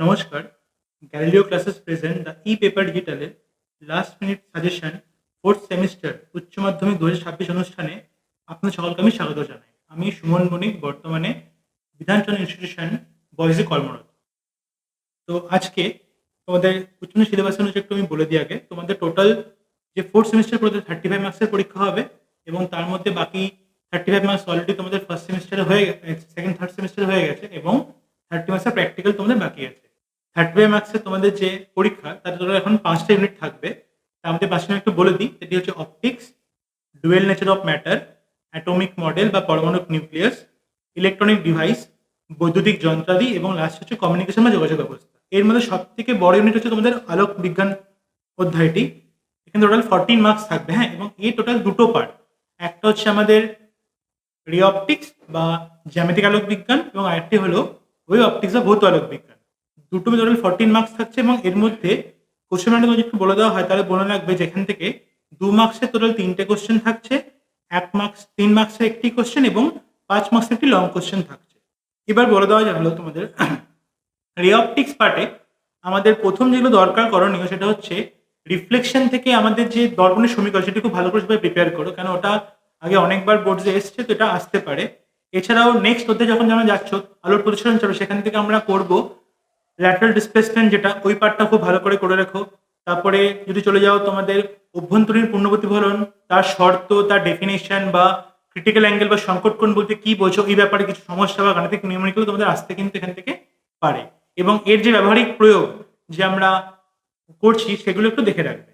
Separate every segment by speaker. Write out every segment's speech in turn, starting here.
Speaker 1: নমস্কার। Galileo classes present the E paper ডিজিটালের last minute suggestion fourth semester উচ্চ মাধ্যমিক দু ছাব্বিশ অনুষ্ঠানে আপনার সকলকে আমি স্বাগত জানাই। আমি সুমন বণিক বর্তমানে বিধানচন্দ্র ইনস্টিটিউশন বয়েজে কর্মরত। তো আজকে তোমাদের উচ্চ সিলেবাস অনুযায়ী একটু আমি বলে দিই আগে। তোমাদের টোটাল যে ফোর্থ সেমিস্টার পড়তে থার্টি ফাইভ মার্কসের পরীক্ষা হবে এবং তার মধ্যে বাকি থার্টি ফাইভ মার্কস অলরেডি তোমাদের ফার্স্ট সেমিস্টারে হয়ে সেকেন্ড থার্ড সেমিস্টারে হয়ে গেছে এবং থার্টি মার্কসের প্র্যাকটিক্যাল তোমাদের বাকি আছে। থার্টি ফাইভ মার্কসের তোমাদের যে পরীক্ষা, তার টোটাল এখন পাঁচটা ইউনিট থাকবে। তার মধ্যে পাঁচটা একটু বলে দিই, সেটি হচ্ছে optics dual nature of matter atomic model বা পরমাণু নিউক্লিয়াস ইলেকট্রনিক ডিভাইস বৈদ্যুতিক যন্ত্রাদি এবং লাস্ট হচ্ছে কমিউনিকেশন বা যোগাযোগ ব্যবস্থা। এর মধ্যে সব থেকে বড় ইউনিট হচ্ছে তোমাদের আলোক বিজ্ঞান অধ্যায়টি। এখানে টোটাল ফর্টিন মার্কস থাকবে হ্যাঁ? এবং এই টোটাল দুটো পার্ট একটা হচ্ছে আমাদের রিঅপটিক্স বা জ্যামিতিক আলোক বিজ্ঞান এবং আরেকটি হলো ওয়েব অপটিক্স বা ভৌত আলোক বিজ্ঞান। দুটো টোটাল ফর্টিন মার্কস থাকছে এবং এর মধ্যে কোশ্চেন যদি একটু বলে দেওয়া হয়, তাহলে বলে রাখবে যেখান থেকে দু মার্কসের টোটাল তিনটে কোশ্চেন থাকছে, এক মার্কস তিন মার্কসের একটি কোশ্চেন এবং পাঁচ মার্কসের একটি লং কোশ্চেন থাকছে। এবার বলে দেওয়া হলো তোমাদের রে অপটিক্স পার্টে আমাদের প্রথম যেগুলো দরকার করণীয় সেটা হচ্ছে রিফ্লেকশন থেকে আমাদের যে দর্পণের সমীকরণ, সেটা খুব ভালো করে সবাই প্রিপেয়ার করো, কেন ওটা আগে অনেকবার বোর্ডে এসছে, তো এটা আসতে পারে। এছাড়াও নেক্সট ওদের যখন যেমন যাচ্ছ, আলোর প্রতিসরণ চলো, সেখান থেকে আমরা করব ল্যাটারাল ডিসপ্লেসমেন্ট যেটা, ওই পার্টটা খুব ভালো করে করে রাখো। তারপরে যদি চলে যাও তোমাদের অভ্যন্তরীণ পূর্ণপ্রতিফলন, তার শর্ত, তার ডেফিনেশন বা ক্রিটিক্যাল অ্যাঙ্গেল বা সংকট কোণ বলতে কি বোঝো, এই ব্যাপারে কিছু সমস্যা বা গাণিতিক নিয়মনিকগুলো তোমাদের আসতে কিন্তু এখান থেকে পারে। এবং এর যে ব্যবহারিক প্রয়োগ যে আমরা করছি, সেগুলো একটু দেখে রাখবে।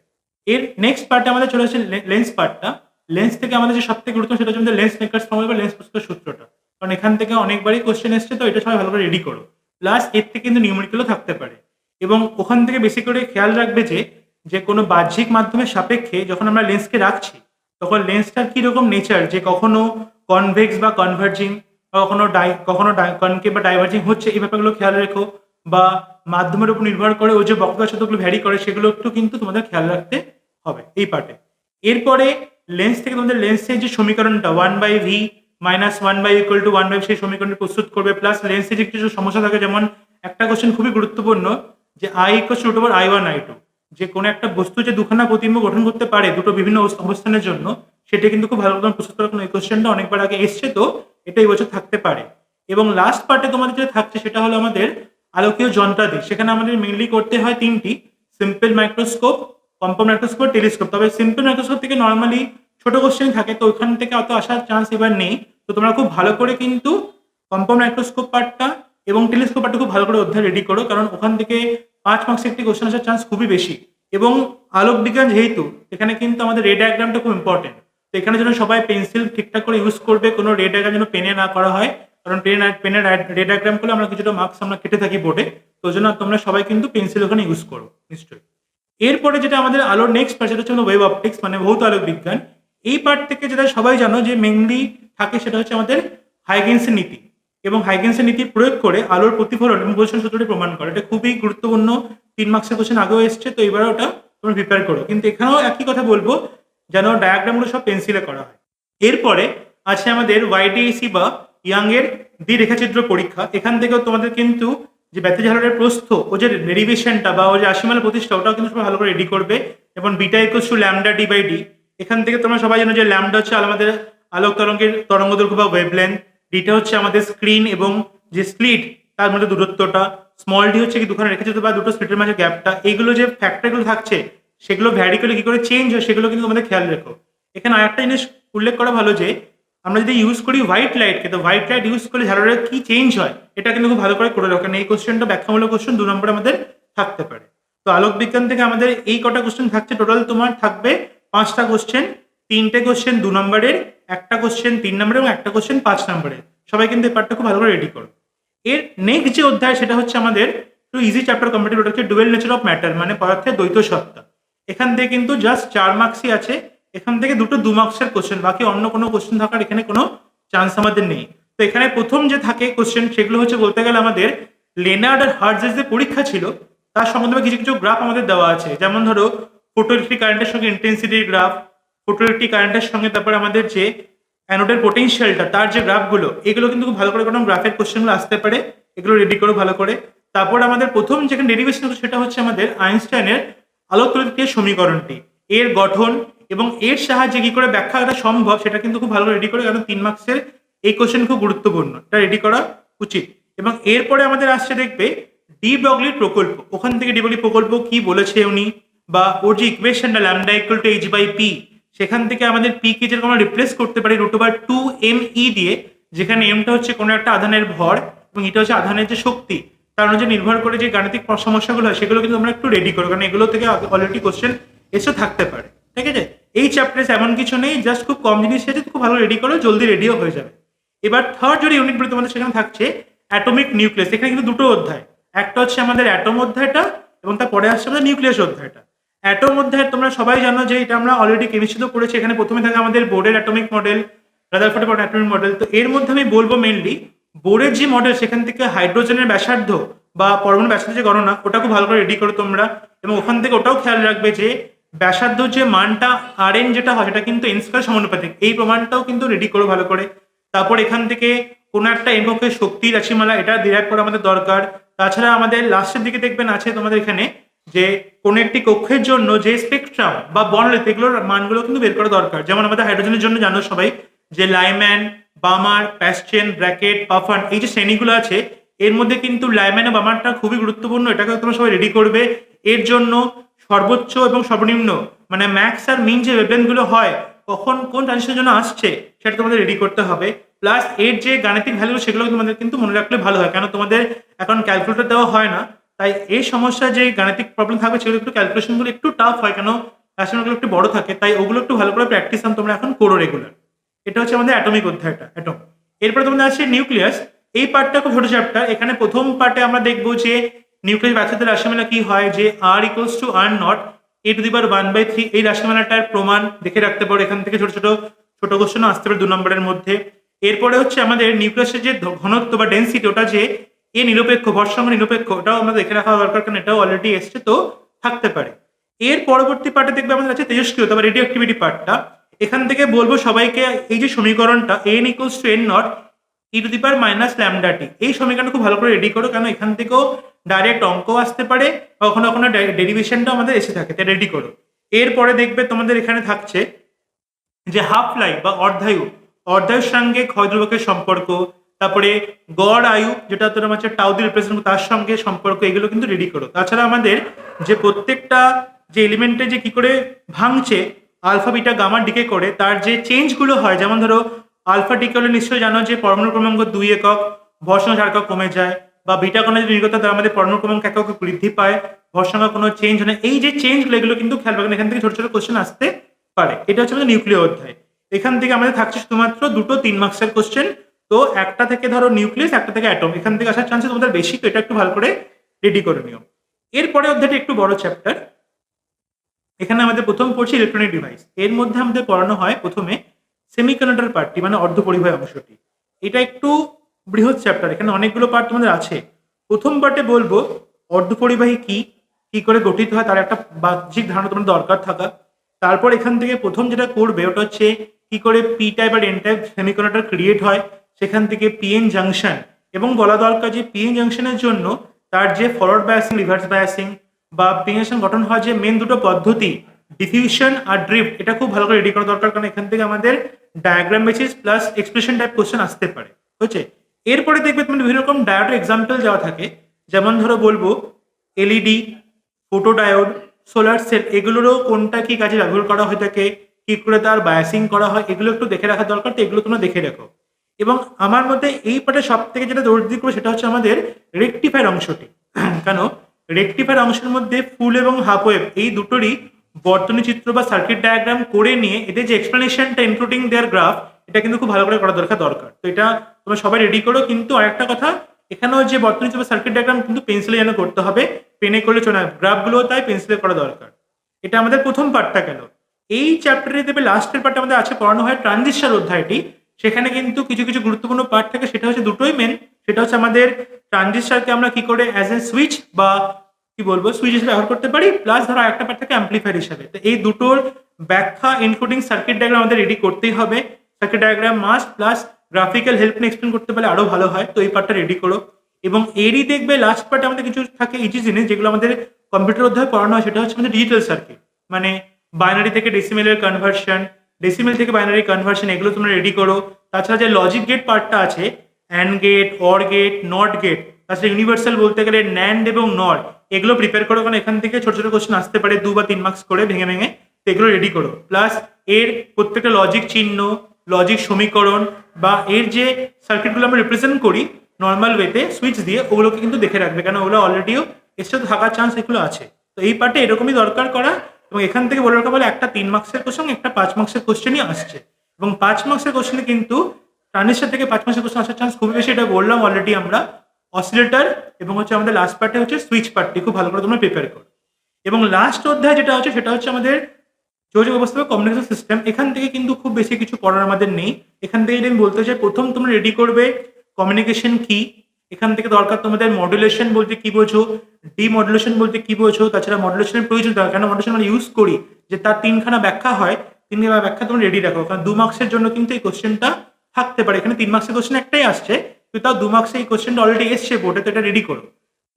Speaker 1: এর নেক্সট পার্টে আমাদের চলে আসছে লেন্স পার্টটা লেন্স থেকে আমাদের যে সব থেকে সেটা হচ্ছে আমাদের লেন্স মেকার্স ফর্মুলা বা লেন্স পুস্তকের সূত্রটা। কারণ এখান থেকে অনেকবারই কোশ্চেন এসছে, তো এটা সবাই ভালো করে রেডি করো। প্লাস এর থেকে কিন্তু নিউমেরিক্যালও থাকতে পারে। এবং ওখান থেকে বেশি করে খেয়াল রাখবে যে যে কোনো বাহ্যিক মাধ্যমের সাপেক্ষে যখন আমরা লেন্সকে রাখছি, তখন লেন্সটার কীরকম নেচার যে কখনো কনভেক্স বা কনভার্জিং বা কখনো ডাই কখনো কনকে বা ডাইভার্জিং হচ্ছে, এই ব্যাপারগুলো খেয়াল রেখো। বা মাধ্যমের উপর নির্ভর করে ওই যে শতগুলো ভ্যারি করে, সেগুলো একটু কিন্তু তোমাদের খেয়াল রাখতে হবে এই পার্টে এরপরে লেন্স থেকে তোমাদের লেন্সের যে সমীকরণটা one by V minus one by equal to one by সেই সমীকরণটি প্রস্তুত করবে। প্লাস লেন্সের কিছু সমস্যা থাকে, যেমন একটা কোশ্চেন খুবই গুরুত্বপূর্ণ, যে I equal to over I one I two যে কোনো একটা বস্তু যে দুখানা প্রতিম্ব গঠন করতে পারে দুটো বিভিন্ন অবস্থানের জন্য, সেটা কিন্তু খুব ভালো প্রস্তুত করার এই কোশ্চেনটা অনেকবার আগে এসছে তো, এটা এই বছর থাকতে পারে। এবং লাস্ট পার্টে তোমাদের যেটা থাকছে, সেটা হলো আমাদের আলোকীয় যন্ত্রাদি সেখানে আমাদের মেনলি করতে হয় তিনটি simple microscope compound microscope telescope তবে সিম্পল মাইক্রোস্কোপ থেকে নর্মালি ছোট কোশ্চেন থাকে, তো ওখান থেকে অত আসার চান্স এবার নেই। তো তোমরা খুব ভালো করে কিন্তু কম্পাউন্ড মাইক্রোস্কোপ পার্টটা এবং টেলিস্কোপ পার্টটা খুব ভালো করে অধ্যায় রেডি করো, কারণ ওখান থেকে পাঁচ মার্কসের একটি কোশ্চেন আসার চান্স খুবই বেশি। এবং আলোক বিজ্ঞান যেহেতু, এখানে কিন্তু আমাদের রে ডায়াগ্রামটা খুব ইম্পর্টেন্ট তো এখানে যেন সবাই পেন্সিল ঠিকঠাক করে ইউজ করবে, কোনো রে ডায়াগ্রাম যেন পেনে না করা হয়, কারণ পেন পেনের রে ডায়াগ্রাম করলে আমরা কিছুটা মার্কস আমরা কেটে থাকি বোর্ডে তো জন্য তোমরা সবাই কিন্তু পেন্সিল ওখানে ইউজ করো, নিশ্চয়ই। এরপরে যেটা আমাদের আলোর নেক্সট সেটা হচ্ছে ওয়েব অপটিক্স মানে ভৌত আলোক বিজ্ঞান। এই পার্ট থেকে যেটা সবাই জানো যে মেনলি থাকে সেটা হচ্ছে আমাদের হাইগেন্সের নীতি এবং হাইগেন্সের নীতি প্রয়োগ করে আলোর প্রতিফলন এবং প্রদর্শন সূত্রটি প্রমাণ করে। এটা খুবই গুরুত্বপূর্ণ, তিন মার্কসের কোশ্চেন আগেও এসছে, তো এবারে ওটা তোমরা প্রিপেয়ার করো। কিন্তু এখানেও একই কথা বলব, যেন ডায়াগ্রামগুলো সব পেন্সিলে করা হয়। এরপরে আছে আমাদের ওয়াইডিএসি বা ইয়াং এর দ্বি রেখাচিত্র পরীক্ষা। এখান থেকেও তোমাদের কিন্তু যে ব্যথা ঝালরের প্রস্থ, ও যে ডেরিভেশনটা বা ও যে আশিমালের প্রতিষ্ঠা, ওটাও কিন্তু সবাই ভালো করে রেডি করবে এবং beta equals to lambda D by D এখান থেকে তোমরা সবাই জানো যে ল্যামডা হচ্ছে আমাদের আলোক তরঙ্গের তরঙ্গ দৈর্ঘ্য বা ওয়েভলেন্থ ডিটা হচ্ছে আমাদের স্ক্রিন এবং যে স্প্লিট তার মধ্যে দূরত্বটা। স্মল ডি হচ্ছে কি দুখানে রেখেছে বা দুটো স্প্লিটের মাঝে গ্যাপটা এগুলো যে ফ্যাক্টরগুলো থাকছে, সেগুলো ভ্যারি করলে কি করে চেঞ্জ হয়, সেগুলো কিন্তু তোমাদের খেয়াল রেখো। এখানে আরেকটা জিনিস উল্লেখ করা ভালো যে, আমরা যদি ইউজ করি হোয়াইট লাইটকে তো হোয়াইট লাইট ইউজ করলে ঝালরের কি চেঞ্জ হয়, এটা কিন্তু খুব ভালো করে করে রাখো। রাখেন এই কোশ্চেনটা ব্যাখ্যামূলক কোশ্চেন দু নম্বরে আমাদের থাকতে পারে। তো আলোক বিজ্ঞান থেকে আমাদের এই কটা কোশ্চেন থাকছে। টোটাল তোমার থাকবে পাঁচটা কোশ্চেন তিনটে কোশ্চেন দু নম্বরের, একটা কোশ্চেন তিন নম্বরের এবং একটা কোশ্চেন পাঁচ নম্বরের। সবাই কিন্তু এই পার্টটা খুব ভালো করে রেডি করো। এর নেক্সট যে অধ্যায় সেটা হচ্ছে আমাদের একটু ইজি চ্যাপ্টার কম্পিটিভ ওটা হচ্ছে ডুয়েল নেচার অফ ম্যাটার মানে পদার্থের দ্বৈত সত্তা। এখান থেকে কিন্তু জাস্ট চার মার্কসই আছে, এখান থেকে দুটো দু মার্কসের কোশ্চেন বাকি অন্য কোনো কোশ্চেন থাকার এখানে কোনো চান্স আমাদের নেই। তো এখানে প্রথম যে থাকে কোশ্চেন সেগুলো হচ্ছে বলতে গেলে আমাদের লেনার্ড আর হার্জের যে পরীক্ষা ছিল, তার সম্বন্ধে কিছু কিছু গ্রাফ আমাদের দেওয়া আছে। যেমন ধরো ফটোইলেকট্রিক কারেন্টের সঙ্গে ইন্টেন্সিটির গ্রাফ ফটোইলেকট্রিক কারেন্টের সঙ্গে তারপরে আমাদের যে অ্যানোডের পোটেনশিয়ালটা তার যে গ্রাফগুলো এগুলো কিন্তু খুব ভালো করে কোনো গ্রাফের কোশ্চেনগুলো আসতে পারে, এগুলো রেডি করো ভালো করে। তারপর আমাদের প্রথম যেখানে ডেরিভেশন সেটা হচ্ছে আমাদের আইনস্টাইনের আলোকতরীয় সমীকরণটি। এর গঠন এবং এর সাহায্যে কি করে ব্যাখ্যা করা সম্ভব, সেটা কিন্তু খুব ভালো রেডি করে, কারণ তিন মার্কসের এই কোশ্চেন খুব গুরুত্বপূর্ণ। এটা রেডি করা উচিত। এবং এরপরে আমাদের আসছে দেখবে ডি ব্রগলির প্রকল্প। ওখান থেকে ডি ব্রগলি প্রকল্প কি বলেছে উনি? বা ওর যে ইকুয়েশনটা lambda equal to H by P সেখান থেকে আমাদের পি কে যেরকম আমরা রিপ্লেস করতে পারি root over two M E দিয়ে, যেখানে এমটা হচ্ছে কোনো একটা আধানের ভর এবং এটা হচ্ছে আধানের যে শক্তি, তার অনুযায়ী নির্ভর করে যে গাণিতিক সমস্যাগুলো হয়, সেগুলো কিন্তু আমরা একটু রেডি করব কারণ এগুলো থেকে অলরেডি কোশ্চেন এসে থাকতে পারে, ঠিক আছে? এই চ্যাপ্টারে এমন কিছু নেই জাস্ট খুব কম জিনিস আছে খুব ভালো রেডি করো, জলদি রেডিও হয়ে যাবে। এবার থার্ড যদি ইউনিট তোমাদের সেখানে থাকছে অ্যাটমিক নিউক্লিয়াস এখানে কিন্তু দুটো অধ্যায়, একটা হচ্ছে আমাদের অ্যাটম অধ্যায়টা এবং তারপরে আসছে আমাদের নিউক্লিয়াস অধ্যায়টা। অ্যাটম অধ্যায় তোমরা সবাই জানো যে এটা আমরা অলরেডি কেমিস্ট্রিতেও পড়েছি এখানে প্রথমে থাকে আমাদের বোর্ডের অ্যাটমিক মডেল রাদারফোর্ডের অ্যাটমিক মডেল তো এর মধ্যে আমি বলব মেনলি বোর্ডের যে মডেল সেখান থেকে হাইড্রোজেনের ব্যাসার্ধ বা পরমাণু ব্যাসার্ধ যে গণনা, ওটা খুব ভালো করে রেডি করো তোমরা। এবং ওখান থেকে ওটাও খেয়াল রাখবে যে ব্যাসার্ধ যে মানটা আর এন যেটা হয়, সেটা কিন্তু এন সমানুপাতিক। এই প্রমাণটাও কিন্তু রেডি করো ভালো করে। তারপর এখান থেকে কোনো একটা এককের শক্তি রাশিমালা, এটা ডিরাইভ করা আমাদের দরকার। তাছাড়া আমাদের লাস্টের দিকে দেখবেন আছে তোমাদের এখানে যে কোনো একটি কক্ষের জন্য যে স্পেকট্রাম বা বনলেথ এগুলোর মানগুলো কিন্তু বের করা দরকার। যেমন আমাদের হাইড্রোজেনের জন্য জানো সবাই, যে লাইম্যান, বামার প্যাস্টেন ব্র্যাকেট পাফান এই যে শ্রেণীগুলো আছে, এর মধ্যে কিন্তু লাইম্যান বামারটা খুবই গুরুত্বপূর্ণ, এটাকে তোমরা সবাই রেডি করবে। এর জন্য সর্বোচ্চ এবং সর্বনিম্ন মানে ম্যাক্স আর মিন যে ওয়েভলেন্থগুলো হয়, কখন কোন ট্রানজিশনের জন্য আসছে, সেটা তোমাদের রেডি করতে হবে। প্লাস এর যে গাণিতিক ভ্যালু সেগুলো তোমাদের কিন্তু মনে রাখলে ভালো হয়, কেন তোমাদের এখন ক্যালকুলেটর দেওয়া হয় না। তাই এই সমস্যা যে গাণিতিক প্রবলেম থাকবে সেগুলো একটু ক্যালকুলেশনগুলো একটু টাফ হয়, কেন রাশিমালগুলো একটু বড় থাকে, তাই ওগুলো একটু ভালো করে প্র্যাকটিস তোমরা এখন করো রেগুলার এটা হচ্ছে আমাদের অ্যাটমিক অধ্যায়টা অ্যাটম এরপরে তোমাদের আছে নিউক্লিয়াস এই পার্টটা খুব ছোট চ্যাপ্টার এখানে প্রথম পার্টে আমরা দেখব যে নিউক্লিয়াস ব্যাসার্ধের রাশিমালা কি হয়, যে R equals to R naught A to the power one by three এই রাশিমালাটার প্রমাণ দেখে রাখতে পারো এখান থেকে ছোট ছোট ছোট কোশ্চেনও আসতে পারে দু নম্বরের মধ্যে। এরপরে হচ্ছে আমাদের নিউক্লিয়াসের যে ঘনত্ব বা ডেন্সিটি ওটা যে এ নিরপেক্ষ ভরসঙ্গ নিরপেক্ষ ওটাও আমাদের দেখে রাখা দরকার, কারণ এটাও অলরেডি এসছে, তো থাকতে পারে। এর পরবর্তী পার্টে দেখবে আমাদের আছে তেজস্ক্রিয়তা বা রেডিও অ্যাক্টিভিটি পার্টটা এখান থেকে বলব সবাইকে এই যে সমীকরণটা N equals to N naught E to the power minus ল্যামডাটি এই সমীকরণটা খুব ভালো করে রেডি করো, কারণ এখান থেকেও ডাইরেক্ট অঙ্ক আসতে পারে কখনো কখনো ডেরিভেশনটা আমাদের এসে থাকে, তাই রেডি করো। এরপরে দেখবে তোমাদের এখানে থাকছে যে হাফ লাইফ বা অর্ধায়ু, অর্ধায়ুর সঙ্গে ক্ষয়দ্রবকের সম্পর্ক তারপরে গড় আয়ু, যেটা তোর হচ্ছে টাউদি রিপ্রেজেন্ট তার সঙ্গে সম্পর্ক, এগুলো কিন্তু রেডি করো। তাছাড়া আমাদের যে প্রত্যেকটা যে এলিমেন্টে যে কি করে ভাঙছে আলফা বিটা গামার ডিকে করে, তার যে চেঞ্জগুলো হয়, যেমন ধরো আলফা ডিকে হলে নিশ্চয়ই জানো যে পরমাণু ক্রমাঙ্ক দুই একক, ভরসঙ্গ চার একক কমে যায়, বা বিটা কোনো যদি নির্গত তার আমাদের পরমাণু ক্রমাঙ্ক একক বৃদ্ধি পায়, ভরসঙ্গ কোনো চেঞ্জ হয় না। এই যে চেঞ্জগুলো এগুলো কিন্তু খেয়াল রাখবেন, এখান থেকে ছোট ছোট কোশ্চেন আসতে পারে। এটা হচ্ছে আমাদের নিউক্লিয় অধ্যায়। এখান থেকে আমাদের থাকছে শুধুমাত্র দুটো তিন মার্কসের কোশ্চেন তো একটা থেকে ধরো নিউক্লিয়াস একটা থেকে অ্যাটম এখান থেকে আসার চান্সেস তোমাদের বেশি, তো এটা একটু ভালো করে রেডি করে নিও। এরপরে অধ্যায়টা একটু বড় চ্যাপ্টার এখানে আমাদের প্রথম পড়ছি ইলেকট্রনিক ডিভাইস এর মধ্যে আমাদের পড়ানো হয় প্রথমে সেমিকন্ডাক্টর পার্টটি মানে অর্ধপরিবাহী অংশটি। এটা একটু বৃহৎ চ্যাপ্টার এখানে অনেকগুলো পার্ট তোমাদের আছে। প্রথম পার্টে বলব, অর্ধপরিবাহী কি কি করে গঠিত হয়, তার একটা বাহ্যিক ধারণা তোমার দরকার থাকা। তারপর এখান থেকে প্রথম যেটা করবে, ওটা হচ্ছে কি করে পি টাইপ আর এন টাইপ সেমিকন্ডাক্টর ক্রিয়েট হয়। সেখান থেকে পিএন জাংশন এবং বলা দরকার যে পিএন জাংশনের জন্য তার যে ফরওয়ার্ড বায়াসিং রিভার্স বায়াসিং বা পিএন জাংশন গঠন হয় যে মেন দুটো পদ্ধতি ডিফিউশন আর ড্রিফট এটা খুব ভালো করে রেডি করা দরকার কারণ এখান থেকে আমাদের diagram basis plus expression type question আসতে পারে হচ্ছে এরপরে দেখবে তুমি বিভিন্ন রকম ডায়োড এক্সাম্পল দেওয়া থাকে, যেমন ধরো বলব LED photo diode solar cell এগুলোরও কোনটা কি কাজে ব্যবহার করা হয়ে থাকে, কি করে তার বায়াসিং করা হয়, এগুলো একটু দেখে রাখা দরকার, তো এগুলো তোমরা দেখে রাখো। এবং আমার মধ্যে এই পাটে সব থেকে যেটা দৌড় দিক সেটা হচ্ছে আমাদের রেকটিফায়ার অংশটি। কেন? রেকটিফায়ার অংশের মধ্যে ফুল এবং হাফ ওয়েভ এই দুটোরই বর্তনী চিত্র বা সার্কিট ডায়াগ্রাম করে নিয়ে এদের যে এক্সপ্লেনেশনটা ইনক্লুডিং দেয়ার গ্রাফ এটা কিন্তু খুব ভালো করে করা দরকার দরকার। তো এটা তোমরা সবাই রেডি করো, কিন্তু আরেকটা কথা, এখানেও যে বর্তনী চিত্র সার্কিট ডায়াগ্রাম কিন্তু পেন্সিলে যেন করতে হবে পেনে করলে চলে গ্রাফগুলো তাই পেন্সিলে করা দরকার। এটা আমাদের প্রথম পার্টটা কেন? এই চ্যাপ্টারে দেবে লাস্টের পার্টে আমাদের আছে পড়ানো হয় ট্রানজিস্টার অধ্যায়টি সেখানে কিন্তু কিছু কিছু গুরুত্বপূর্ণ পার্ট থাকে। সেটা হচ্ছে দুটোই মেন সেটা হচ্ছে আমাদের ট্রানজিস্টারকে আমরা কি করে অ্যাজ এ সুইচ বা কি বলব সুইচ হিসেবে ব্যবহার করতে পারি। প্লাস ধরো একটা পার্ট থাকে অ্যাম্পলিফায়ার হিসাবে। তো এই দুটোর ব্যাখ্যা ইনক্লুডিং সার্কিট ডায়াগ্রাম আমাদের রেডি করতেই হবে। Circuit diagram must plus graphical help নিয়ে এক্সপ্লেন করতে পারলে আরও ভালো হয়। তো এই পার্টটা রেডি করো। এবং এরই দেখবে লাস্ট পার্টে আমাদের কিছু থাকে ইজি জিনিস, যেগুলো আমাদের কম্পিউটার অধ্যায়ে পড়ানো হয়, সেটা হচ্ছে আমাদের ডিজিটাল সার্কিট মানে বাইনারি থেকে ডেসিমেলের কনভার্সন ডেসিমেল থেকে বাইনারি কনভার্সন এগুলো তোমরা রেডি করো। তাছাড়া যে লজিক গেট পার্টটা আছে and gate or gate not gate তাছাড়া ইউনিভার্সাল বলতে গেলে ন্যান্ড এবং নট এগুলো প্রিপেয়ার করো কারণ এখান থেকে ছোট ছোট কোশ্চেন আসতে পারে, দু বা তিন মার্কস করে ভেঙে ভেঙে এগুলো রেডি করো। প্লাস এর প্রত্যেকটা লজিক চিহ্ন লজিক সমীকরণ বা এর যে সার্কিটগুলো আমরা রিপ্রেজেন্ট করি নর্মাল ওয়েতে সুইচ দিয়ে ওগুলোকে কিন্তু দেখে রাখবে, কেন ওগুলো অলরেডিও এসে থাকার চান্স এগুলো আছে। তো এই পার্টে এরকমই দরকার করা এবং এখান থেকে বলে রাখা বলে একটা তিন মার্কসের কোশ্চেন একটা পাঁচ মার্কসের কোশ্চেনই আসছে। এবং পাঁচ মার্কসের কোশ্চেনে কিন্তু ট্রানজিস্টার থেকে পাঁচ মার্কসের কোশ্চেন আসার চান্স খুবই বেশি, এটা বললাম অলরেডি আমরা। অসিলেটর এবং হচ্ছে আমাদের লাস্ট পার্টে হচ্ছে সুইচ পার্টটি খুব ভালো করে তোমরা প্রিপেয়ার করো। এবং লাস্ট অধ্যায় যেটা হচ্ছে সেটা হচ্ছে আমাদের যোগাযোগ ব্যবস্থা বা কমিউনিকেশন সিস্টেম এখান থেকে কিন্তু খুব বেশি কিছু পড়ার আমাদের নেই। এখান থেকে যদি আমি বলতে চাই, প্রথম তোমরা রেডি করবে কমিউনিকেশন কি এখান থেকে দরকার তোমাদের মডুলেশন বলতে কি বোঝো? ডিমডুলেশন বলতে কি বোঝো? তাছাড়া মডুলেশনের প্রয়োজন দরকার কেন মডুলেশন আমরা ইউজ করি। যে তার তিনখানা ব্যাখ্যা হয়, তিনখানা ব্যাখ্যা তোমরা রেডি রাখো। কারণ দু মার্কসের জন্য কিন্তু এই কোশ্চেনটা থাকতে পারে। এখানে তিন মার্কসের কোশ্চেন একটাই আসছে, কিন্তু তাও দু মার্কসে এই কোশ্চেনটা অলরেডি এসছে বোর্ডে তো এটা রেডি করো।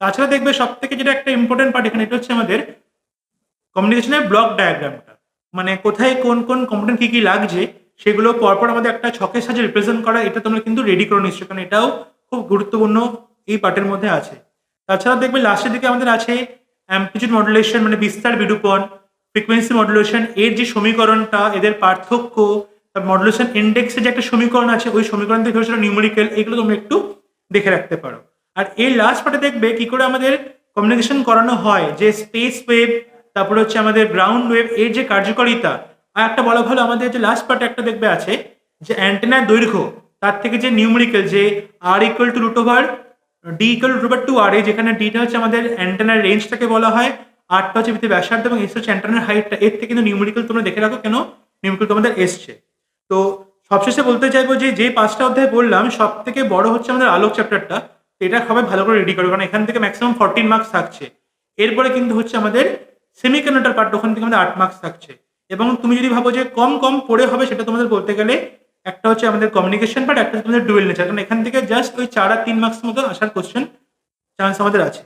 Speaker 1: তাছাড়া দেখবে সব থেকে যেটা একটা ইম্পর্টেন্ট পার্ট এখানে, এটা হচ্ছে আমাদের কমিউনিকেশনের ব্লক ডায়াগ্রামটা মানে কোথায় কোন কোন কম্পোনেন্ট কি কি লাগছে, সেগুলো পরপর আমাদের একটা ছকের সাহায্যে রিপ্রেজেন্ট করা, এটা তোমরা কিন্তু রেডি করে নিশ্চয় কারণ এটাও খুব গুরুত্বপূর্ণ এই পার্টের মধ্যে আছে। তাছাড়া দেখবে লাস্টের দিকে আমাদের আছে অ্যাম্পলিটিউড মডুলেশন মানে বিস্তার বিরূপণ ফ্রিকোয়েন্সি মডুলেশন এর যে সমীকরণটা, এদের পার্থক্য মডুলেশন ইন্ডেক্সের যে একটা সমীকরণ আছে, ওই সমীকরণ থেকে সেটা নিউমেরিক্যাল এগুলো তোমরা একটু দেখে রাখতে পারো। আর এই লাস্ট পার্টে দেখবে কি করে আমাদের কমিউনিকেশন করানো হয়, যে স্পেস ওয়েভ তারপরে হচ্ছে আমাদের গ্রাউন্ড ওয়েভ এর যে কার্যকারিতা, আর একটা বলা ভালো, আমাদের যে লাস্ট পার্টে একটা দেখবে আছে, যে অ্যান্টেনার দৈর্ঘ্য, তার থেকে যে নিউমেরিক্যাল যে R equal to root over D equal root over two R A যেখানে ডিটা হচ্ছে আমাদের অ্যান্টেনার রেঞ্জটাকে বলা হয় আটটা হচ্ছে ভিতরে ব্যাসার্ধ এবং এস হচ্ছে অ্যান্টেনার হাইটটা এর থেকে কিন্তু নিউমেরিক্যাল তোমরা দেখে রাখো কেন? নিউমেরিক্যাল তোমাদের এসছে তো সবশেষে বলতে চাইব যে যে পাঁচটা অধ্যায় বললাম সব থেকে বড় হচ্ছে আমাদের আলোক চ্যাপ্টারটা এটা সবাই ভালো করে রেডি করো, কারণ এখান থেকে ম্যাক্সিমাম ফোরটিন মার্কস থাকছে। এরপরে কিন্তু হচ্ছে আমাদের সেমিকন্ডাক্টর পার্ট ওখান থেকে আমাদের আট মার্কস থাকছে। এবং তুমি যদি ভাবো যে কম কম পড়ে হবে, সেটা তোমাদের বলতে গেলে একটা হচ্ছে আমাদের কমিউনিকেশন পার্ট একটা হচ্ছে তোমাদের ডুয়েল নেচার কারণ এখান থেকে জাস্ট ওই চার আর তিন মার্কস মতো আসার কোশ্চেন চান্স আমাদের আছে।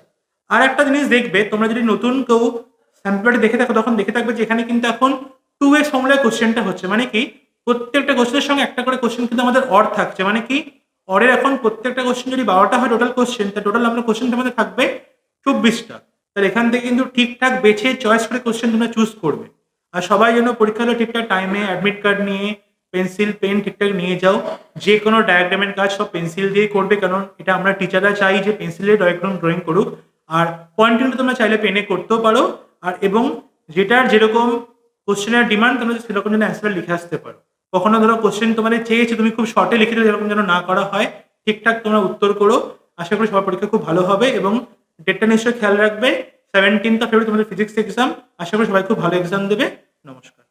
Speaker 1: আর একটা জিনিস দেখবে, তোমরা যদি নতুন কেউ স্যাম্পলটি দেখে থাকো, তখন দেখে থাকবে যে এখানে কিন্তু এখন টু এক্স ফর্মুলায় কোশ্চেনটা হচ্ছে। মানে কি? প্রত্যেকটা কোশ্চেনের সঙ্গে একটা করে কোশ্চেন কিন্তু আমাদের অর থাকছে। মানে কি? অরের এখন প্রত্যেকটা কোশ্চেন যদি বারোটা হয় টোটাল কোশ্চেন তা টোটাল আমরা কোশ্চেন আমাদের থাকবে চব্বিশটা। তাহলে এখান থেকে কিন্তু ঠিকঠাক বেছে চয়েস করে কোশ্চেন তোমরা চুজ করবে। আর সবাই যেন পরীক্ষা হলে ঠিকঠাক টাইমে অ্যাডমিট কার্ড নিয়ে পেন্সিল, পেন ঠিকঠাক নিয়ে যাও। যে কোনো ডায়াগ্রামের কাজ সব পেন্সিল দিয়ে করবে, কারণ এটা আমরা টিচাররা চাই যে পেন্সিলে ডায়াগ্রাম ড্রয়িং করুক। আর পয়েন্টিংটা তোমরা চাইলে পেনে করতেও পারো। আর এবং যেটার যেরকম কোশ্চেনের ডিমান্ড তোমরা সেরকম যেন অ্যান্সার লিখে আসতে পারো। কখনো ধরো কোশ্চেন তোমাদের চেয়েছে, তুমি খুব শর্টে লিখে দিলে এরকম যেন না করা হয়। ঠিকঠাক তোমরা উত্তর করো। আশা করি সবার পরীক্ষা খুব ভালো হবে এবং ডেটটা নিশ্চয়ই খেয়াল রাখবে। সেভেন্টিন্থ অফ ফেব্রুয়ারি তোমাদের ফিজিক্স এক্সাম আশা করি সবাই খুব ভালো এক্সাম দেবে। নমস্কার।